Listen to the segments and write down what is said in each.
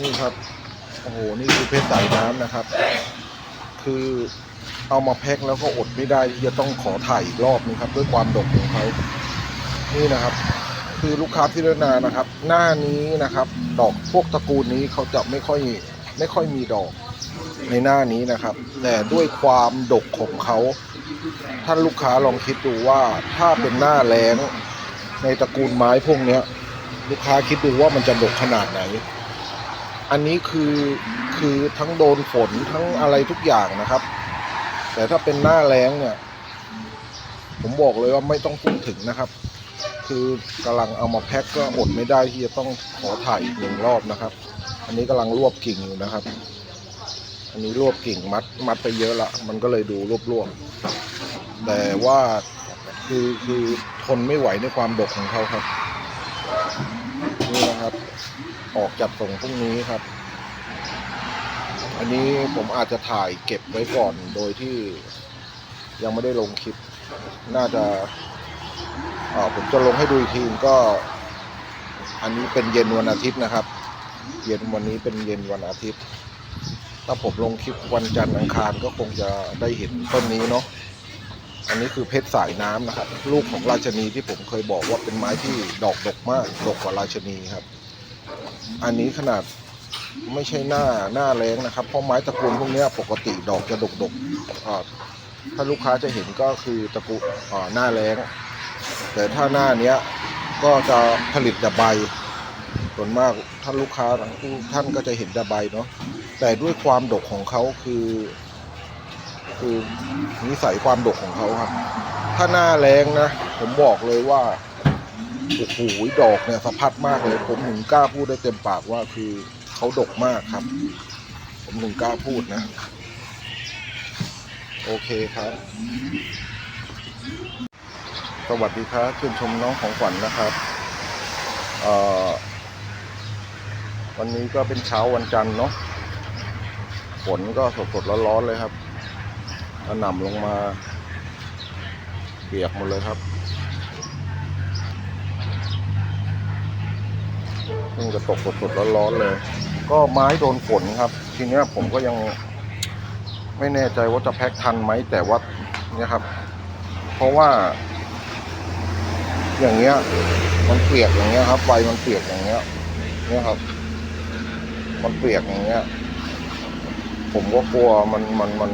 นี่ครับ โอ้โห นี่คือเพชรสายน้ำนะครับ คือเอามาแพ็คแล้วก็อดไม่ได้ที่จะต้องขอถ่ายอีกรอบนึงครับ ด้วยความดกของเขา นี่นะครับ คือลูกค้าที่เลือนานะครับ หน้านี้นะครับ ดอกพวกตระกูลนี้เขาจะไม่ค่อยไม่ค่อยมีดอกในหน้านี้นะครับ แต่ด้วยความดกของเขาท่านลูกค้าลองคิดดูว่าถ้าเป็นหน้าแล้งในตระกูลไม้พวกเนี้ยลูกค้าคิดดูว่ามันจะดกขนาดไหน อันนี้คือคือทั้งโดนฝนทั้งอะไรทุกอย่างนะครับ แต่ถ้าเป็นหน้าแล้งเนี่ย ผมบอกเลยว่าไม่ต้องพูดถึงนะครับ คือกำลังเอามาแพ็คก็อดไม่ได้ที่จะต้องขอถ่ายอีกหนึ่งรอบนะครับ อันนี้กำลังรวบกิ่งอยู่นะครับ อันนี้รวบกิ่งมัดมัดไปเยอะละมันก็เลยดูรวบๆแต่ว่าคือคือทนไม่ไหวในความดกของเขาครับนี่นะครับ ออกจัดส่งพรุ่งนี้ครับ อันนี้ผมอาจจะถ่ายเก็บไว้ก่อนโดยที่ยังไม่ได้ลงคลิป น่าจะอ่าผมจะลงให้ดูอีกทีก็ อันนี้เป็นเย็นวันอาทิตย์นะครับ เย็นวันนี้เป็นเย็นวันอาทิตย์ ถ้าผมลงคลิปวันจันทร์อังคารก็คงจะได้เห็นต้นนี้เนาะอันนี้คือเพชรสายน้ำนะครับ ลูกของราชนีที่ผมเคยบอกว่าเป็นไม้ที่ดอกดกมาก ดกกว่าราชนีครับ อันนี้ขนาดไม่ใช่หน้าหน้าแรงนะครับ เพราะไม้ตระกูลพวกนี้ปกติดอกจะดกดกๆถ้าลูกค้าจะเห็นก็คือตระกูลหน้าแรงแต่ถ้าหน้าเนี้ยก็จะผลิตแต่ใบส่วนมากท่านลูกค้าทุกท่านก็จะเห็นแต่ใบเนาะแต่ด้วยความดกของเขาคือ คือนิสัยความดกของเขาครับ ถ้าหน้าแรงนะ ผมบอกเลยว่า โอ้โหดอกเนี่ยสะพัดมากเลย ผมถึงกล้าพูดได้เต็มปากว่าคือเขาดกมากครับ ผมถึงกล้าพูดนะ โอเคครับ สวัสดีครับชื่นชมน้องของขวัญนะครับเอ่อวันนี้ก็เป็นเช้าวันจันทร์เนาะฝนก็สดๆร้อนๆเลยครับกระหน่ำลงมาเปียกหมดเลยครับ พิ่งจะตกสดๆร้อนๆเลย ก็ไม้โดนฝนครับ ทีนี้ผมก็ยังไม่แน่ใจว่าจะแพ็คทันไหมแต่ว่าเนี่ยครับ เพราะว่า อย่างเงี้ย มันเปียกอย่างเงี้ยครับใบมันเปียกอย่างเงี้ย เนี่ยครับ มันเปียกอย่างเงี้ย ผมก็กลัวมันมันมัน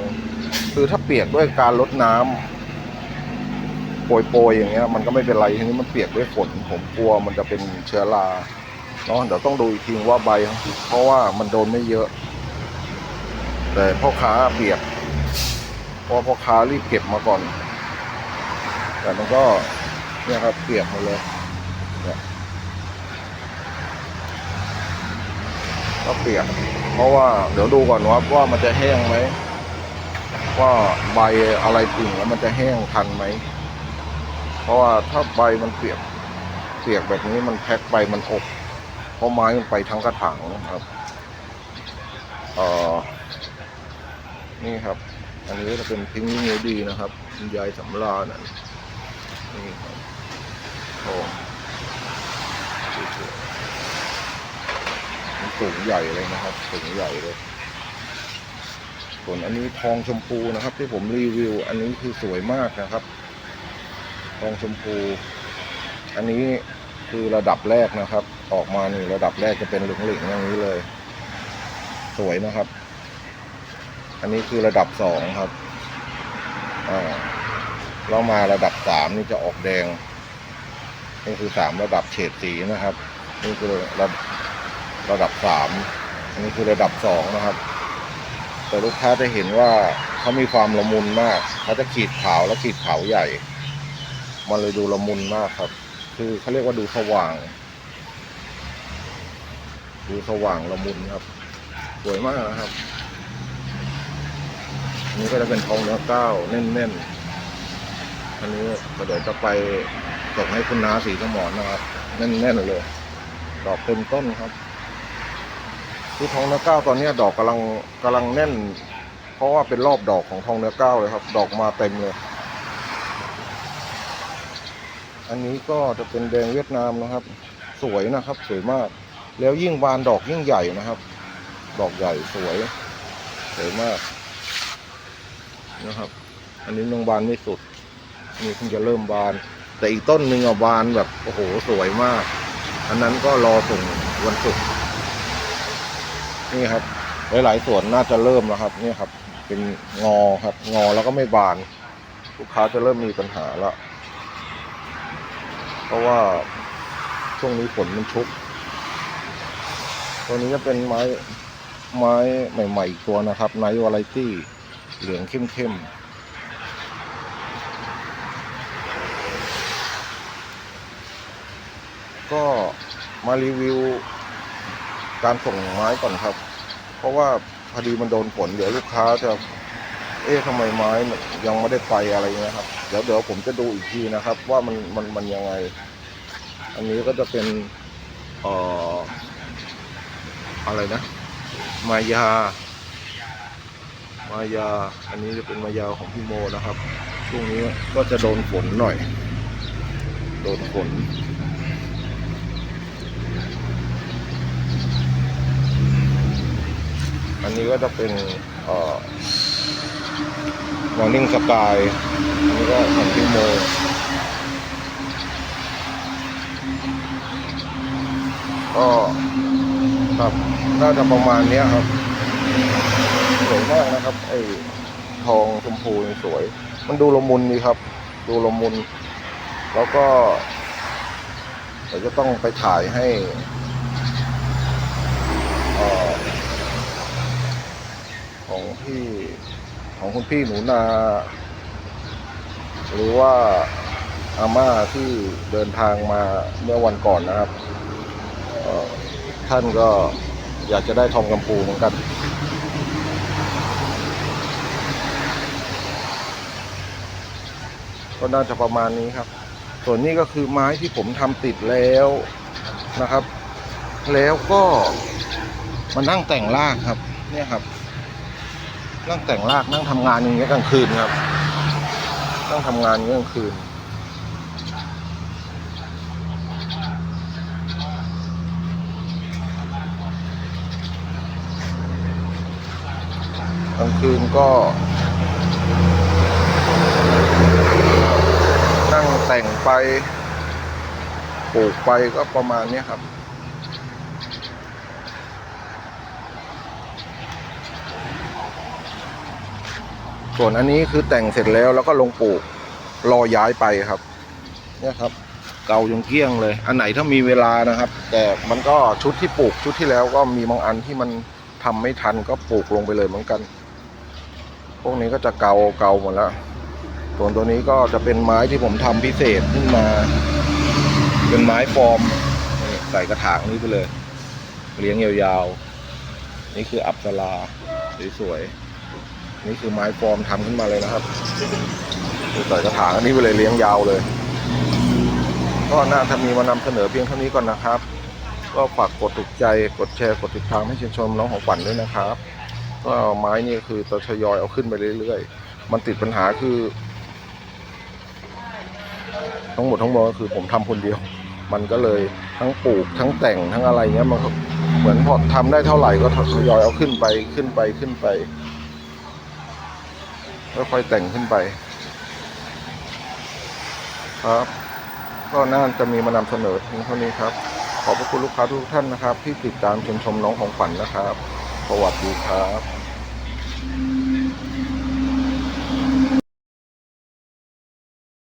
คือถ้าเปียกด้วยการลดน้ำโปรยๆอย่างเงี้ย มันก็ไม่เป็นไรทีนี้มันเปียกด้วยฝนผมกลัวมันจะเป็นเชื้อรา เนาะเดี๋ยวต้องดูอีกทีว่าใบ เพราะว่ามันโดนไม่เยอะ แต่พ่อค้าเปียกเพราะพ่อค้ารีบเก็บมาก่อน แต่มันก็เนี่ยครับเปียกหมดเลยก็เปียก เพราะว่าเดี๋ยวดูก่อนว่าว่ามันจะแห้งไหมว่าใบอะไรผึ่งแล้วมันจะแห้งทันไหม เพราะว่าถ้าใบมันเปียกเปียกแบบนี้มันแพ็คใบมันอบ เพราะไม้มันไปทั้งกระถางนะครับเอ่อนี่ครับ อันนี้จะเป็นพิงค์นิ้วดีนะครับคุณยายสำราญนะนี่ครับโอ้สูงใหญ่เลยนะครับสูงใหญ่เลยส่วนอันนี้ทองชมพูนะครับ ที่ผมรีวิว อันนี้คือสวยมากนะครับ ทองชมพู อันนี้ คือระดับแรกนะครับ ออกมานี่ระดับแรกจะเป็นเหลืองๆอย่างนี้เลย สวยนะครับ อันนี้คือระดับสองครับอ่ามาระดับสามนี่จะออกแดง นี่คือสามระดับเฉดสีนะครับ นี่คือระระดับสามอันนี้คือระดับสองนะครับ แต่ลูกค้าจะเห็นว่าเขามีความละมุนมากเขาจะขีดขาวและขีดขาวใหญ่ มันเลยดูละมุนมากครับ คือเขาเรียกว่าดูสว่าง ดูสว่างละมุนครับ สวยมากนะครับอันนี้ก็จะเป็นทองเนื้อเก้าแน่นๆ อันนี้ก็เดี๋ยวจะไปส่งให้คุณน้าสีสมอนนะครับ แน่นๆเลย ดอกเต็มต้นครับคือทองเนื้อเก้าตอนนี้ดอกกำลังกำลังแน่น เพราะว่าเป็นรอบดอกของทองเนื้อเก้าเลยครับ ดอกมาเต็มเลย อันนี้ก็จะเป็นแดงเวียดนามนะครับ สวยนะครับ สวยมาก แล้วยิ่งบานดอกยิ่งใหญ่นะครับ ดอกใหญ่สวย สวยมากนะครับ อันนี้ยังบานไม่สุดนี่เพิ่งจะเริ่มบาน แต่อีกต้นหนึ่งอะบานแบบโอ้โหสวยมาก อันนั้นก็รอส่งวันศุกร์นี่ครับ หลายๆส่วนน่าจะเริ่มแล้วครับนี่ครับ เป็นงอครับ งอแล้วก็ไม่บาน ลูกค้าจะเริ่มมีปัญหาแล้ว ราะว่าช่วงนี้ฝนมันชุก ตัวนี้จะเป็นไม้ไม้ใหม่ๆอีกตัวนะครับไนท์วาไรตี้เหลืองเข้มๆก็มารีวิวการส่งไม้ก่อนครับ เพราะว่าพอดีมันโดนฝนเดี๋ยวลูกค้าจะ เอ๊ะทำไมไม้ยังไม่ได้ไปอะไรเงี้ยครับ เดี๋ยวเดี๋ยวผมจะดูอีกทีนะครับ ว่ามันมันมันยังไง อันนี้ก็จะเป็นเอ่ออะไรนะ มายา มายา อันนี้จะเป็นมายาของพี่โมนะครับช่วงนี้ก็จะโดนฝนหน่อย โดนฝนอันนี้ก็จะเป็นเอ่อ มอร์นิ่งสกายอันนี้ก็ของพี่โมก็ครับน่าจะประมาณนี้ครับ สวยมากนะครับไอ้ทองชมพูสวย มันดูละมุนดีครับ ดูละมุน แล้วก็เดี๋ยวจะต้องไปถ่ายให้อ่อของพี่ ของคุณพี่หนูนา หรือว่าอาม่าที่เดินทางมาเมื่อวันก่อนนะครับ ท่านก็อยากจะได้ทองกำปูเหมือนกัน ก็น่าจะประมาณนี้ครับ ส่วนนี้ก็คือไม้ที่ผมทำติดแล้วนะครับ แล้วก็มานั่งแต่งร่างครับ เนี่ยครับ นั่งแต่งรากนั่งทำงานอย่างเงี้ยกลางคืนครับนั่งทำงานอย่างเงี้ยกลางคืน กลางคืนก็นั่งแต่งไปปลูกไปก็ประมาณนี้ครับ ส่วนอันนี้คือแต่งเสร็จแล้วแล้วก็ลงปลูกรอย้ายไปครับ เนี่ยครับ เก่าจนเกลี้ยงเลย อันไหนถ้ามีเวลานะครับ แต่มันก็ชุดที่ปลูกชุดที่แล้วก็มีบางอันที่มันทำไม่ทันก็ปลูกลงไปเลยเหมือนกัน พวกนี้ก็จะเกาเกาหมดแล้วส่วนตัวนี้ก็จะเป็นไม้ที่ผมทำพิเศษขึ้นมา เป็นไม้ฟอร์มใส่กระถางนี้ไปเลย เลี้ยงยาวๆ นี่คืออัปสลาสวยๆ นี่คือไม้ฟอร์มทำขึ้นมาเลยนะครับใส่กระถางอันนี้ไปเลยเลี้ยงยาวเลย ก็น่าจะมีมานำเสนอเพียงเท่านี้ก่อนนะครับ ก็ฝากกดถูกใจกดแชร์กดติดตามให้ชื่นชมน้องของขวัญด้วยนะครับ ก็ไม้นี่คือจะทยอยเอาขึ้นไปเรื่อยๆ มันติดปัญหาคือ ทั้งหมดทั้งมวลก็คือผมทำคนเดียว มันก็เลยทั้งปลูกทั้งแต่งทั้งอะไรเงี้ยมันเหมือนพอทำได้เท่าไหร่ก็ทยอยเอาขึ้นไปขึ้นไปขึ้นไป ค่อยๆแต่งขึ้นไป ครับ ก็น่าจะมีมานำเสนอเพียงเท่านี้ครับ ขอบพระคุณลูกค้าทุกท่านนะครับ ที่ติดตามชมชมน้องของขวัญนะครับ สวัสดีครับ